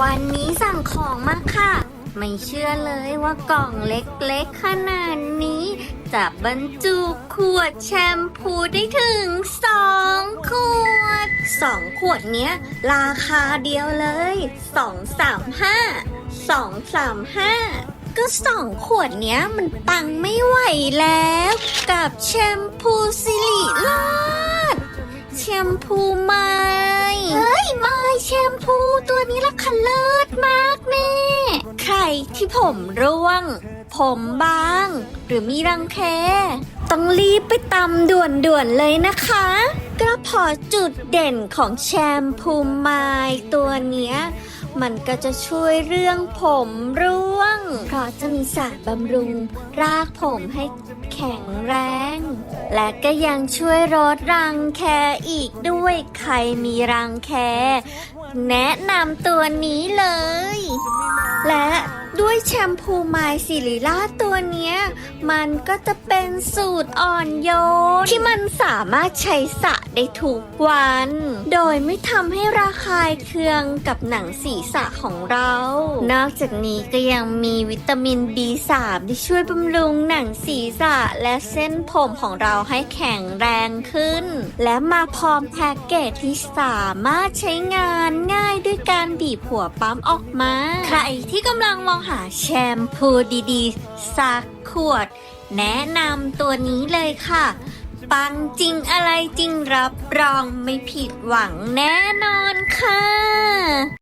วันนี้สั่งของมาค่ะ ไม่เชื่อเลยว่ากล่องเล็กๆขนาดนี้ จะบรรจุขวดแชมพูได้ถึงสองขวดสองขวดเนี้ย ราคาเดียวเลยสองสามห้าสองสามห้าก็สองขวดเนี้ยมันตังไม่ไหวแล้ว กับแชมพูสิริราชแชมพูม้ เฮ้ยแชมพูตัวนี้ละคันเลิศมากแน่ใครที่ผมร่วง ผมบาง หรือมีรังแค ต้องรีบไปตำด่วนๆเลยนะคะก็เพอจุดเด่นของแชมพูไม้ตัวเนี้ย มันก็จะช่วยเรื่องผมร่วง เพราะจะมีสารบำรุง รากผมให้แข็งแรง และก็ยังช่วยลดรังแคอีกด้วยใครมีรังแค แนะนำตัวนี้เลย และ ด้วยแชมพูไมล์ซิลิล่าตัวเนี้ย มันก็จะเป็นสูตรอ่อนโยน ที่มันสามารถใช้สระได้ทุกวัน โดยไม่ทำให้ระคายเคืองกับหนังศีรษะของเรา นอกจากนี้ก็ยังมีวิตามิน B3 ที่ช่วยบำรุงหนังศีรษะและเส้นผมของเราให้แข็งแรงขึ้น และมาพร้อมแพ็กเกจที่สามารถใช้งานง่าย บีบหัวปั๊มออกมา ใครที่กำลังมองหาแชมพูดีๆ สักขวด แนะนำตัวนี้เลยค่ะ ปังจริงอะไรจริงรับรองไม่ผิดหวังแน่นอนค่ะ